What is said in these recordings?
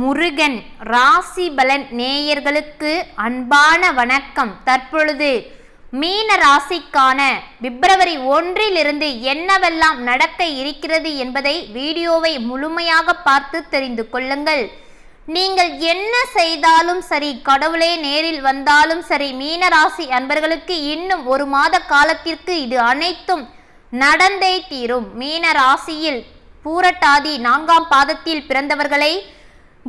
முருகன் ராசி பலன் நேயர்களுக்கு அன்பான வணக்கம். தற்பொழுது மீன ராசிக்கான பிப்ரவரி ஒன்றிலிருந்து என்னவெல்லாம் நடக்க இருக்கிறது என்பதை வீடியோவை முழுமையாக பார்த்து தெரிந்து கொள்ளுங்கள். நீங்கள் என்ன செய்தாலும் சரி கடவுளே நேரில் வந்தாலும் சரி மீன ராசி அன்பர்களுக்கு இன்னும் ஒரு மாத காலத்திற்கு இது அனைத்தும் நடந்தே தீரும். மீன ராசியில் பூரட்டாதி நான்காம் பாதத்தில் பிறந்தவர்களை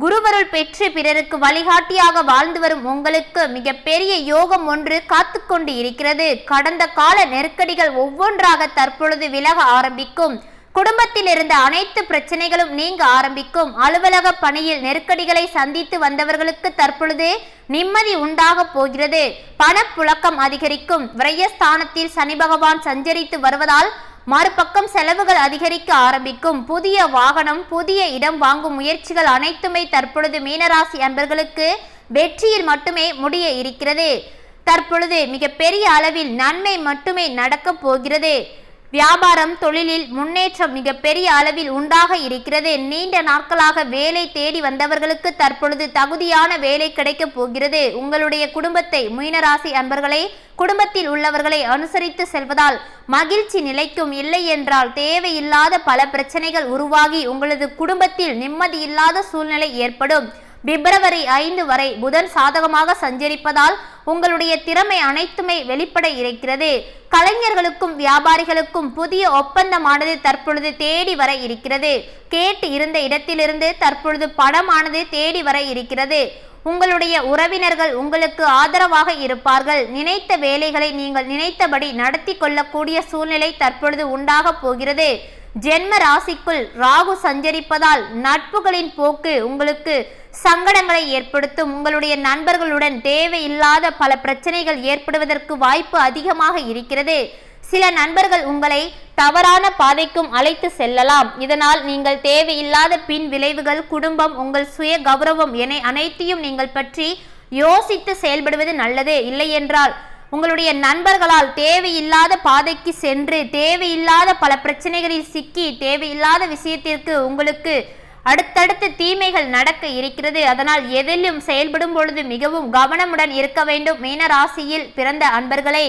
குருவருள் பெற்று பிறருக்கு வழிகாட்டியாக வாழ்ந்து வரும் உங்களுக்கு மிகப்பெரிய யோகம் ஒன்று காத்து கொண்டு இருக்கிறது. கடந்த கால நெருக்கடிகள் ஒவ்வொன்றாக தற்பொழுது விலக ஆரம்பிக்கும். குடும்பத்தில் இருந்த அனைத்து பிரச்சனைகளும் நீங்க ஆரம்பிக்கும். அலுவலக பணியில் நெருக்கடிகளை சந்தித்து வந்தவர்களுக்கு தற்பொழுது நிம்மதி உண்டாக போகிறது. பணப்புழக்கம் அதிகரிக்கும். விரயஸ்தானத்தில் சனி பகவான் சஞ்சரித்து வருவதால் மறுபக்கம் செலவுகள் அதிகரிக்க ஆரம்பிக்கும். புதிய வாகனம் புதிய இடம் வாங்கும் முயற்சிகள் அனைத்துமே தற்பொழுது மீனராசி அன்பர்களுக்கு வெற்றியில் மட்டுமே முடிய இருக்கிறது. தற்பொழுது மிகப்பெரிய அளவில் நன்மை மட்டுமே நடக்கப் போகிறது. வியாபாரம் தொழிலில் முன்னேற்றம் மிகப்பெரிய அளவில் உண்டாக இருக்கிறது. நீண்ட நாட்களாக வேலை தேடி வந்தவர்களுக்கு தற்பொழுது தகுதியான வேலை கிடைக்கப் போகிறது. உங்களுடைய குடும்பத்தை மீனராசி அன்பர்களை குடும்பத்தில் உள்ளவர்களை அனுசரித்து செல்வதால் மகிழ்ச்சி நிலைக்கும் இல்லை என்றால் தேவையில்லாத பல பிரச்சனைகள் உருவாகி உங்களது குடும்பத்தில் நிம்மதியில்லாத சூழ்நிலை ஏற்படும். பிப்ரவரி ஐந்து வரை புதன் சாதகமாக சஞ்சரிப்பதால் உங்களுடைய திறமை அனைத்துமே வெளிப்பட இருக்கிறது. கலைஞர்களுக்கும் வியாபாரிகளுக்கும் புதிய ஒப்பந்தமானது தற்பொழுது தேடி வர இருக்கிறது. கேட்டு இருந்த இடத்திலிருந்து தற்பொழுது பணமானது தேடி வர இருக்கிறது. உங்களுடைய உறவினர்கள் உங்களுக்கு ஆதரவாக இருப்பார்கள். நினைத்த வேலைகளை நீங்கள் நினைத்தபடி நடத்தி கொள்ளக்கூடிய சூழ்நிலை தற்பொழுது உண்டாக போகிறது. ஜென்ம ராசிக்குள் ராகு சஞ்சரிப்பதால் நட்புகளின் போக்கு உங்களுக்கு சங்கடங்களை ஏற்படுத்தும். உங்களுடைய நண்பர்களுடன் தேவையில்லாத பல பிரச்சனைகள் ஏற்படுவதற்கு வாய்ப்பு அதிகமாக இருக்கிறது. சில நண்பர்கள் உங்களை தவறான பாதைக்கும் அழைத்து செல்லலாம். இதனால் நீங்கள் தேவையில்லாத பின் விளைவுகள் குடும்பம் உங்கள் சுய கௌரவம் என அனைத்தையும் நீங்கள் பற்றி யோசித்து செயல்படுவது நல்லது. இல்லையென்றால் உங்களுடைய நண்பர்களால் தேவையில்லாத பாதைக்கு சென்று தேவையில்லாத பல பிரச்சனைகளில் சிக்கி தேவையில்லாத விஷயத்திற்கு உங்களுக்கு அடுத்தடுத்து தீமைகள் நடக்க இருக்கிறது. அதனால் எதிலும் செயல்படும் பொழுது மிகவும் கவனமுடன் இருக்க வேண்டும். மீனராசியில் பிறந்த அன்பர்களே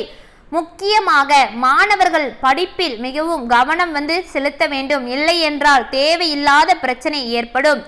முக்கியமாக மாணவர்கள் படிப்பில் மிகவும் கவனம் வந்து செலுத்த வேண்டும். இல்லை என்றால் தேவையில்லாத பிரச்சனை ஏற்படும்.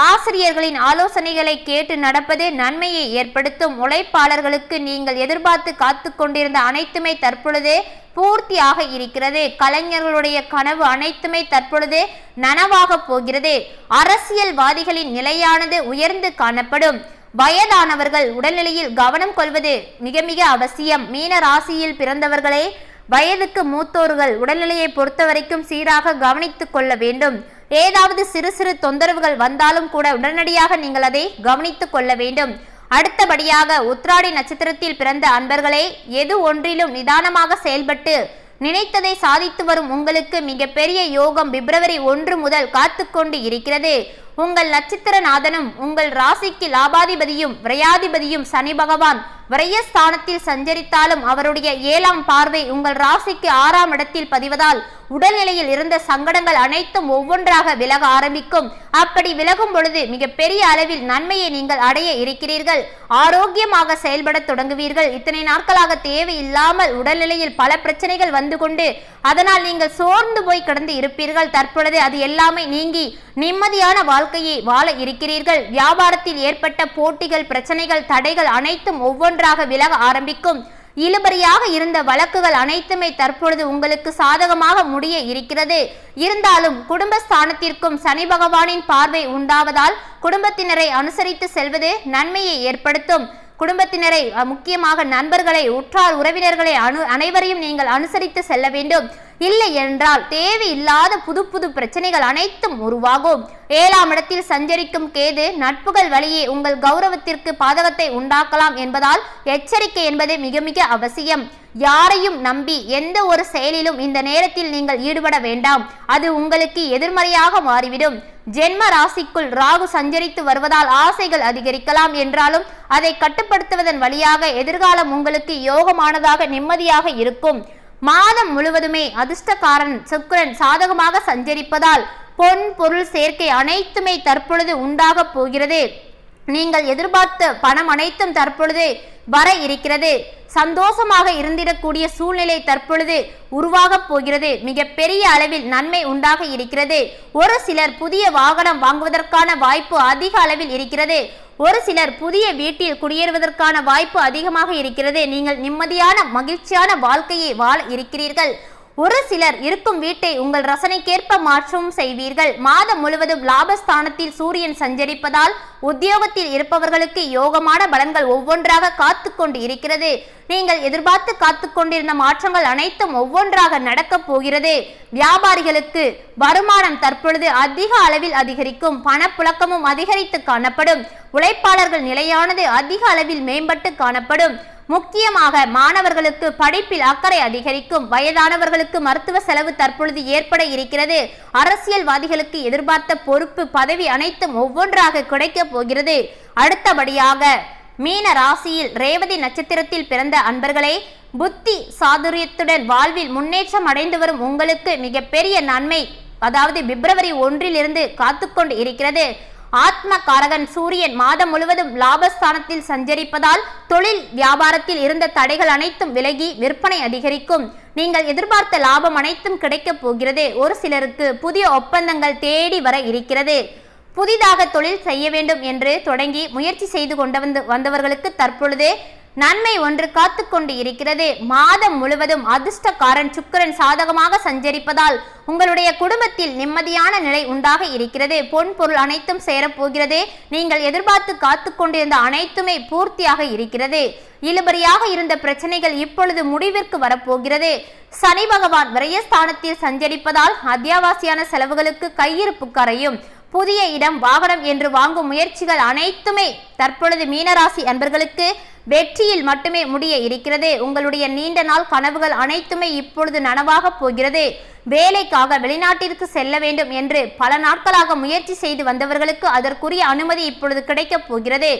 ஆசிரியர்களின் ஆலோசனைகளை கேட்டு நடப்பது நன்மையை ஏற்படுத்தும் உழைப்பாளர்களுக்கு நீங்கள் எதிர்பார்த்து காத்து கொண்டிருந்த அனைத்துமே தற்பொழுது பூர்த்தியாக இருக்கிறது. கலைஞர்களுடைய கனவு அனைத்துமே தற்பொழுது நனவாக போகிறது. அரசியல்வாதிகளின் நிலையானது உயர்ந்து காணப்படும். வயதானவர்கள் உடல்நிலையில் கவனம் கொள்வது மிக மிக அவசியம். மீன ராசியில் பிறந்தவர்களே வயதுக்கு மூத்தோர்கள் உடல்நிலையை பொறுத்த வரைக்கும் சீராக கவனித்துக் கொள்ள வேண்டும். ஏதாவது சிறு சிறு தொந்தரவுகள் வந்தாலும் கூட உடனடியாக நீங்கள் அதை கவனித்துக் கொள்ள வேண்டும். அடுத்தபடியாக உத்ராடி நட்சத்திரத்தில் பிறந்த அன்பர்களே எது ஒன்றிலும் நிதானமாக செயல்பட்டு நினைத்ததை சாதித்து வரும் உங்களுக்கு மிகப்பெரிய யோகம் பிப்ரவரி ஒன்று முதல் காத்து கொண்டு இருக்கிறது. உங்கள் நட்சத்திரநாதனும் உங்கள் ராசிக்கு லாபாதிபதியும் விரையாதிபதியும் சனி பகவான் விரயஸ்தானத்தில் சஞ்சரித்தாலும் அவருடைய ஏழாம் பார்வை உங்கள் ராசிக்கு ஆறாம் இடத்தில் பதிவதால் உடல்நிலையில் இருந்த சங்கடங்கள் அனைத்தும் ஒவ்வொன்றாக விலக ஆரம்பிக்கும். அப்படி விலகும் பொழுது மிகப்பெரிய அளவில் நன்மையை நீங்கள் அடைய இருக்கிறீர்கள். ஆரோக்கியமாக செயல்பட தொடங்குவீர்கள். இத்தனை நாட்களாக தேவையில்லாமல் உடல்நிலையில் பல பிரச்சனைகள் வந்து கொண்டு அதனால் நீங்கள் சோர்ந்து போய் கிடந்து இருப்பீர்கள். தற்பொழுது அது எல்லாமே நீங்கி நிம்மதியான வாழ்க்கையை வாழ இருக்கிறீர்கள். வியாபாரத்தில் ஏற்பட்ட போட்டிகள் பிரச்சனைகள் தடைகள் அனைத்தும் ஒவ்வொன்றாக விலக ஆரம்பிக்கும். இழுபறியாக இருந்த வழக்குகள் அனைத்துமே தற்பொழுது உங்களுக்கு சாதகமாக முடிய இருக்கிறது. இருந்தாலும் குடும்பஸ்தானத்திற்கும் சனி பகவானின் பார்வை உண்டாவதால் குடும்பத்தினரை அனுசரித்து செல்வது நன்மையை ஏற்படுத்தும். குடும்பத்தினரை முக்கியமாக நண்பர்களை உற்றார் உறவினர்களை அனு அனைவரையும் நீங்கள் அனுசரித்து செல்ல வேண்டும். இல்லை என்றால் தேவையில்லாத புது புது பிரச்சனைகள் அனைத்தும் உருவாகும். ஏழாம் இடத்தில் சஞ்சரிக்கும் கேது நட்புகள் வழியே உங்கள் கௌரவத்திற்கு பாதகத்தை உண்டாக்கலாம் என்பதால் எச்சரிக்கை என்பது மிக மிக அவசியம். யாரையும் நம்பி எந்த ஒரு செயலிலும் இந்த நேரத்தில் நீங்கள் ஈடுபட வேண்டாம். அது உங்களுக்கு எதிர்மறையாக மாறிவிடும். ஜென்ம ராசிக்குள் ராகு சஞ்சரித்து வருவதால் ஆசைகள் அதிகரிக்கலாம் என்றாலும் அதை கட்டுப்படுத்துவதன் வழியாக எதிர்காலம் உங்களுக்கு யோகமானதாக நிம்மதியாக இருக்கும். மாதம் முழுவதுமே அதிர்ஷ்டக்காரன் சுக்கரன் சாதகமாக சஞ்சரிப்பதால் பொன் பொருள் சேர்க்கை அனைத்துமே தற்பொழுது உண்டாக போகிறது. நீங்கள் எதிர்பார்த்த பணம் அனைத்தும் தற்பொழுது வர இருக்கிறது. சந்தோஷமாக இருந்திடக்கூடிய சூழ்நிலை தற்பொழுது உருவாக போகிறது. மிக பெரிய அளவில் நன்மை உண்டாக இருக்கிறது. ஒரு சிலர் புதிய வாகனம் வாங்குவதற்கான வாய்ப்பு அதிக அளவில் இருக்கிறது. ஒரு சிலர் புதிய வீட்டில் குடியேறுவதற்கான வாய்ப்பு அதிகமாக இருக்கிறது. நீங்கள் நிம்மதியான மகிழ்ச்சியான வாழ்க்கையை வாழ இருக்கிறீர்கள். ஒரு சிலர் இருக்கும் வீட்டை உங்கள் ரசனைக்கேற்ப மாற்றவும் செய்வீர்கள். மாதம் முழுவதும் லாபஸ்தானத்தில் சூரியன் சஞ்சரிப்பதால் உத்தியோகத்தில் இருப்பவர்களுக்கு யோகமான பலன்கள் ஒவ்வொன்றாக காத்து கொண்டு இருக்கிறது. நீங்கள் எதிர்பார்த்து காத்து கொண்டிருந்த மாற்றங்கள் அனைத்தும் ஒவ்வொன்றாக நடக்கப் போகிறது. வியாபாரிகளுக்கு வருமானம் தற்பொழுது அதிக அளவில் அதிகரிக்கும். பணப்புழக்கமும் அதிகரித்து காணப்படும். உழைப்பாளர்கள் நிலையானது அதிக அளவில் மேம்பட்டு காணப்படும். முக்கியமாக மாணவர்களுக்கு படிப்பில் அக்கறை அதிகரிக்கும். வயதானவர்களுக்கு மருத்துவ செலவு தற்பொழுது ஏற்பட இருக்கிறது. அரசியல்வாதிகளுக்கு எதிர்பார்த்த பொறுப்பு பதவி அனைத்தும் ஒவ்வொன்றாக கிடைக்கப் போகிறது. அடுத்தபடியாக மீன ராசியில் ரேவதி நட்சத்திரத்தில் பிறந்த அன்பர்களே புத்தி சாதுரியத்துடன் வாழ்வில் முன்னேற்றம் அடைந்து வரும் உங்களுக்கு மிகப்பெரிய நன்மை அதாவது பிப்ரவரி ஒன்றிலிருந்து காத்துக்கொண்டு இருக்கிறது. ஆத்ம காரகன் சூரியன் மாதம் முழுவதும் லாபஸ்தானத்தில் சஞ்சரிப்பதால் தொழில் வியாபாரத்தில் இருந்த தடைகள் அனைத்தும் விலகி விற்பனை அதிகரிக்கும். நீங்கள் எதிர்பார்த்த லாபம் அனைத்தும் கிடைக்கப் போகிறது. ஒரு சிலருக்கு புதிய ஒப்பந்தங்கள் தேடி வர இருக்கிறது. புதிதாக தொழில் செய்ய வேண்டும் என்று தொடங்கி முயற்சி செய்து கொண்டு வந்து வந்தவர்களுக்கு தற்பொழுது நன்மை ஒன்று காத்து கொண்டு இருக்கிறது. மாதம் முழுவதும் அதிர்ஷ்டக்காரன் சுக்கரன் சாதகமாக சஞ்சரிப்பதால் உங்களுடைய குடும்பத்தில் நிம்மதியான நிலை உண்டாக இருக்கிறது. பொன் பொருள் அனைத்தும் சேரப்போகிறது. நீங்கள் எதிர்பார்த்து காத்து கொண்டிருந்த அனைத்துமே பூர்த்தியாக இருக்கிறது. இழுபறியாக இருந்த பிரச்சனைகள் இப்பொழுது முடிவிற்கு வரப்போகிறது. சனி பகவான் விரயஸ்தானத்தில் சஞ்சரிப்பதால் அத்தியாவசியான செலவுகளுக்கு கையிருப்பு கரையும். புதிய இடம் வாகனம் என்று வாங்கும் முயற்சிகள் அனைத்துமே தற்பொழுது மீனராசி அன்பர்களுக்கு வெற்றியில் மட்டுமே முடிய இருக்கிறது. உங்களுடைய நீண்ட நாள் கனவுகள் அனைத்துமே இப்பொழுது நனவாக போகிறது. வேலைக்காக வெளிநாட்டிற்கு செல்ல வேண்டும் என்று பல நாட்களாக முயற்சி செய்து வந்தவர்களுக்கு அதற்குரிய அனுமதி இப்பொழுது கிடைக்கப் போகிறது.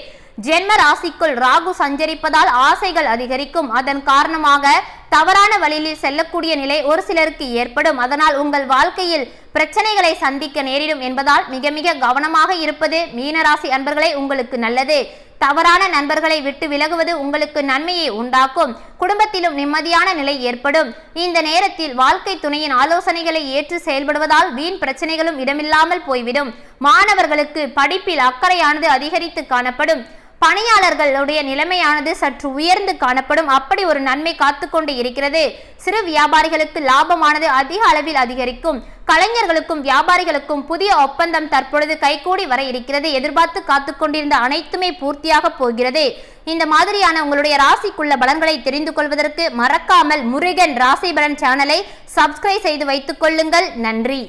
ஜென்ம ராசிக்குள் ராகு சஞ்சரிப்பதால் ஆசைகள் அதிகரிக்கும். அதன் காரணமாக தவறான வழியில் செல்லக்கூடிய நிலை ஒரு சிலருக்கு ஏற்படும். அதனால் உங்கள் வாழ்க்கையில் பிரச்சனைகளை சந்திக்க நேரிடும் என்பதால் மிக மிக கவனமாக இருப்பது மீனராசி அன்பர்களே உங்களுக்கு நல்லது. தவறான நண்பர்களை விட்டு விலகுவது உங்களுக்கு நன்மையை உண்டாக்கும். குடும்பத்திலும் நிம்மதியான நிலை ஏற்படும். இந்த நேரத்தில் வாழ்க்கை துணையின் ஆலோசனைகளை ஏற்று செயல்படுவதால் வீண் பிரச்சனைகளும் இடமில்லாமல் போய்விடும். மாணவர்களுக்கு படிப்பில் அக்கறையானது அதிகரித்து காணப்படும். பணியாளர்களுடைய நிலைமையானது சற்று உயர்ந்து காணப்படும். அப்படி ஒரு நன்மை காத்து கொண்டு இருக்கிறது. சிறு வியாபாரிகளுக்கு லாபமானது அதிக அளவில் அதிகரிக்கும். கலைஞர்களுக்கும் வியாபாரிகளுக்கும் புதிய ஒப்பந்தம் தற்பொழுது கைகூடி வர இருக்கிறது. எதிர்பார்த்து காத்து கொண்டிருந்த அனைத்துமே பூர்த்தியாக போகிறது. இந்த மாதிரியான உங்களுடைய ராசிக்குள்ள பலன்களை தெரிந்து கொள்வதற்கு மறக்காமல் முருகன் ராசி பலன் சேனலை சப்ஸ்கிரைப் செய்து வைத்துக் கொள்ளுங்கள். நன்றி.